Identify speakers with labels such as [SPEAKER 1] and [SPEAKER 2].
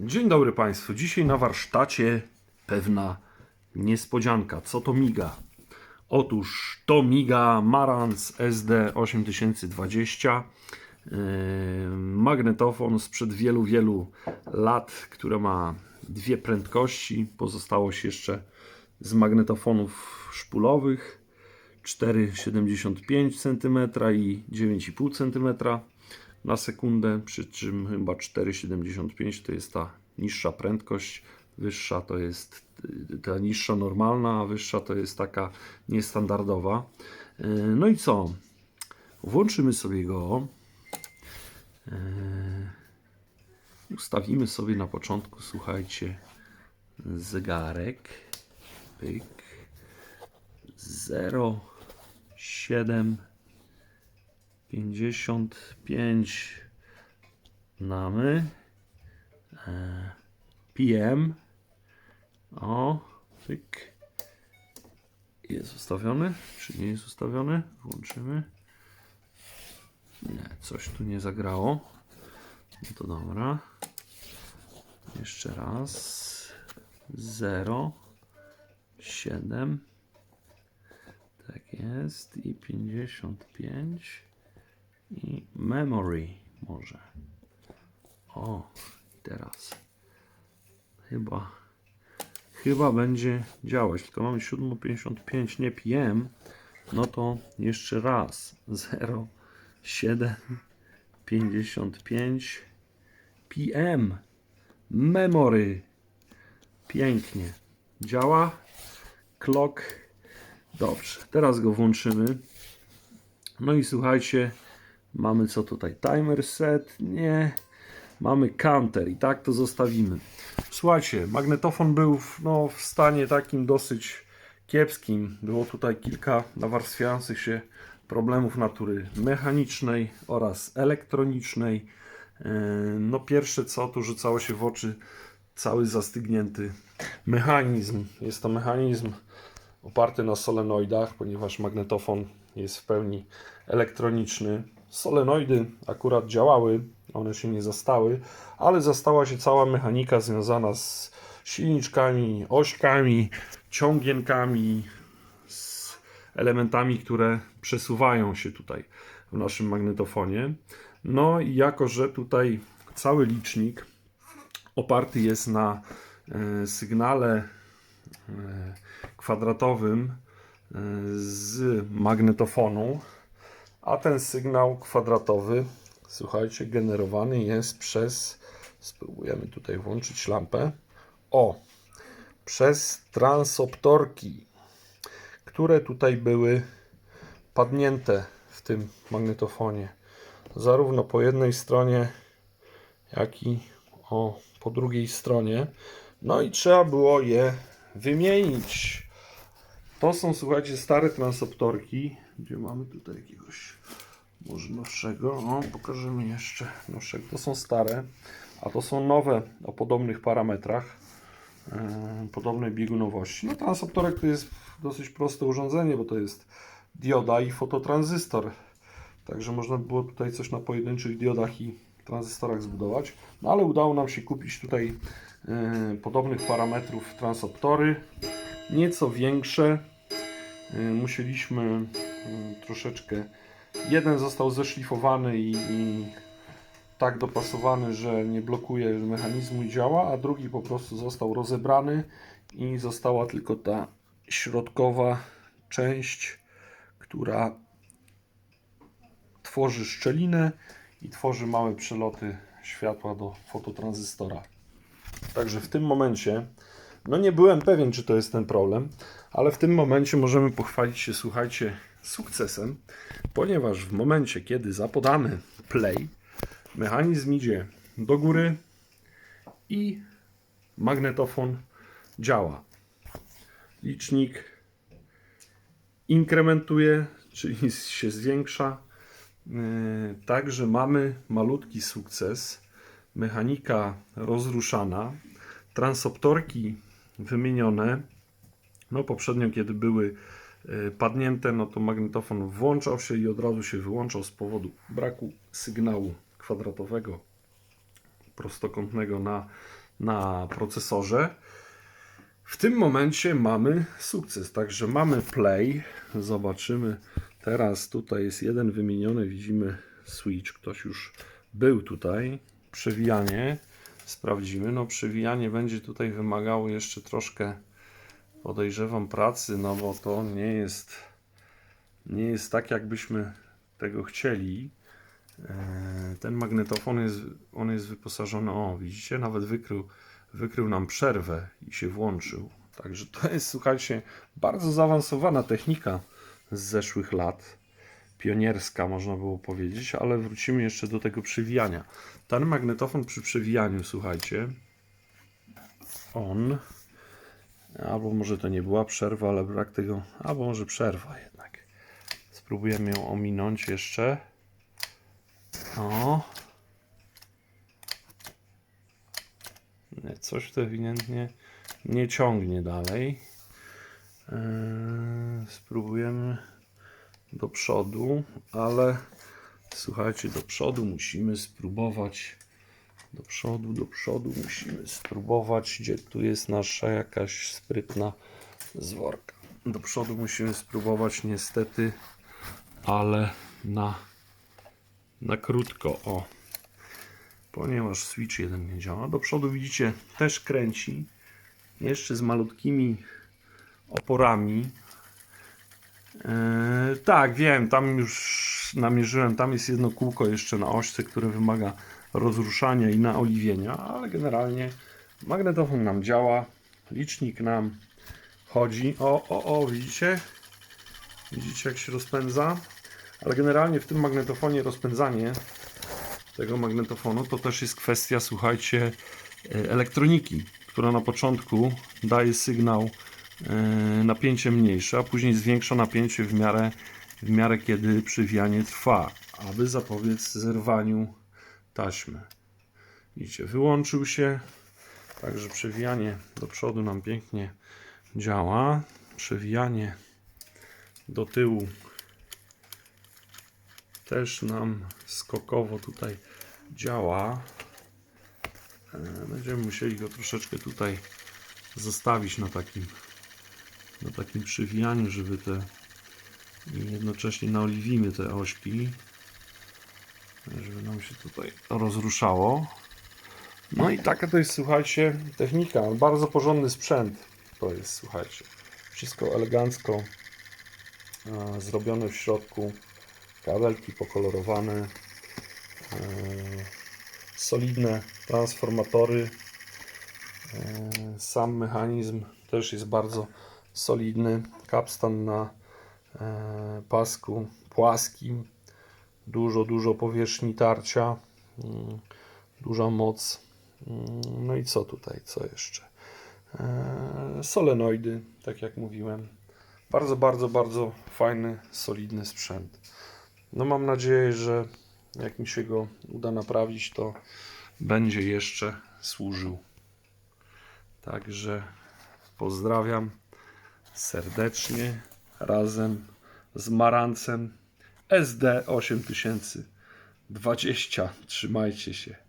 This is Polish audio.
[SPEAKER 1] Dzień dobry Państwu. Dzisiaj na warsztacie pewna niespodzianka. Co to miga? Otóż to miga Marantz SD 8020. Yy, Magnetofon sprzed wielu, wielu lat, który ma dwie prędkości. Pozostało się jeszcze z magnetofonów szpulowych 4,75 cm i 9,5 cm na sekundę, przy czym chyba 4,75 to jest ta niższa prędkość, wyższa to jest y, ta niższa normalna, a wyższa to jest taka niestandardowa. Y, No i co? Włączymy sobie go. Y, Ustawimy sobie na początku, słuchajcie, zegarek. Pyk. 0,7 55 mamy e, PM o tyk jest ustawiony czy nie jest ustawiony? Włączymy. Nie, coś tu nie zagrało. No to dobra. Jeszcze raz. 0 7 tak jest. I 55 i memory może. O, teraz. Chyba chyba będzie działać. Tylko mamy 7.55, nie PM. No to jeszcze raz. 0, 7, 55 PM. Memory. Pięknie. Działa. Clock. Dobrze. Teraz go włączymy. No i słuchajcie, mamy co tutaj? Timer set? Nie. Mamy counter i tak to zostawimy. Słuchajcie, magnetofon był w, no, w stanie takim dosyć kiepskim. Było tutaj kilka nawarstwiających się problemów natury mechanicznej oraz elektronicznej. Yy, No pierwsze co tu rzucało się w oczy, cały zastygnięty mechanizm. Jest to mechanizm oparty na solenoidach, ponieważ magnetofon jest w pełni elektroniczny. Solenoidy akurat działały, one się nie zastały, ale zastała się cała mechanika związana z silniczkami, ośkami, ciągienkami, z elementami, które przesuwają się tutaj w naszym magnetofonie. No i jako, że tutaj cały licznik oparty jest na e, sygnale e, kwadratowym e, z magnetofonu, a ten sygnał kwadratowy, słuchajcie, generowany jest przez, spróbujemy tutaj włączyć lampę, o, przez transoptorki, które tutaj były padnięte w tym magnetofonie, zarówno po jednej stronie, jak i o, po drugiej stronie. No i trzeba było je wymienić. To są, słuchajcie, stare transoptorki. Gdzie mamy tutaj jakiegoś może nowszego? O, pokażemy jeszcze nowszego. To są stare, a to są nowe o podobnych parametrach, yy, podobnej biegunowości. No transoptorek to jest dosyć proste urządzenie, bo to jest dioda i fototranzystor. Także można było tutaj coś na pojedynczych diodach i tranzystorach zbudować. No ale udało nam się kupić tutaj yy, podobnych parametrów transoptory, nieco większe. Yy, musieliśmy troszeczkę. Jeden został zeszlifowany i, i tak dopasowany, że nie blokuje mechanizmu i działa, a drugi po prostu został rozebrany i została tylko ta środkowa część, która tworzy szczelinę i tworzy małe przeloty światła do fototranzystora. Także w tym momencie, no nie byłem pewien, czy to jest ten problem, ale w tym momencie możemy pochwalić się, słuchajcie, sukcesem, ponieważ w momencie, kiedy zapodamy play, mechanizm idzie do góry i magnetofon działa. Licznik inkrementuje, czyli się zwiększa. Yy, Także mamy malutki sukces. Mechanika rozruszana. Transoptorki wymienione. No poprzednio, kiedy były padnięte, no to magnetofon włączał się i od razu się wyłączał z powodu braku sygnału kwadratowego prostokątnego na na procesorze. W tym momencie mamy sukces, także mamy play. Zobaczymy. Teraz tutaj jest jeden wymieniony, widzimy switch. Ktoś już był tutaj. Przewijanie sprawdzimy. No, przewijanie będzie tutaj wymagało jeszcze troszkę, podejrzewam, pracy, no bo to nie jest, nie jest tak, jakbyśmy tego chcieli. E, Ten magnetofon jest, on jest wyposażony, o widzicie, nawet wykrył, wykrył nam przerwę i się włączył. Także to jest, słuchajcie, bardzo zaawansowana technika z zeszłych lat. Pionierska, można było powiedzieć, ale wrócimy jeszcze do tego przewijania. Ten magnetofon przy przewijaniu, słuchajcie, on, albo może to nie była przerwa, ale brak tego, albo może przerwa jednak. Spróbujemy ją ominąć jeszcze. O. Nie, coś to ewidentnie nie ciągnie dalej. Eee, spróbujemy do przodu, ale słuchajcie, do przodu musimy spróbować. Do przodu, do przodu musimy spróbować, gdzie tu jest nasza jakaś sprytna zworka. Do przodu musimy spróbować niestety, ale na na krótko, o. Ponieważ switch jeden nie działa. Do przodu widzicie, też kręci. Jeszcze z malutkimi oporami. Eee, tak, wiem, tam już namierzyłem, tam jest jedno kółko jeszcze na ośce, które wymaga rozruszania i naoliwienia, ale generalnie magnetofon nam działa, licznik nam chodzi. O, o, o, widzicie? Widzicie jak się rozpędza? Ale generalnie w tym magnetofonie rozpędzanie tego magnetofonu to też jest kwestia, słuchajcie, e, elektroniki, która na początku daje sygnał e, napięcie mniejsze, a później zwiększa napięcie w miarę, w miarę kiedy przywijanie trwa, aby zapobiec zerwaniu taśmy. Widzicie, wyłączył się, także przewijanie do przodu nam pięknie działa. Przewijanie do tyłu też nam skokowo tutaj działa. E, Będziemy musieli go troszeczkę tutaj zostawić na takim, na takim przywijaniu, żeby te jednocześnie naoliwimy te ośki, żeby nam się tutaj rozruszało. No i taka to jest, słuchajcie, technika. Bardzo porządny sprzęt to jest, słuchajcie. Wszystko elegancko e, zrobione w środku kabelki pokolorowane, e, solidne transformatory. E, sam mechanizm też jest bardzo solidny. Kapstan na pasku płaskim. Dużo, dużo powierzchni tarcia. Mm, Duża moc. Mm, No i co tutaj? Co jeszcze? E, Solenoidy, tak jak mówiłem. Bardzo, bardzo, bardzo fajny, solidny sprzęt. No mam nadzieję, że jak mi się go uda naprawić, to będzie jeszcze służył. Także pozdrawiam serdecznie razem z Marancem SD 8020. Trzymajcie się.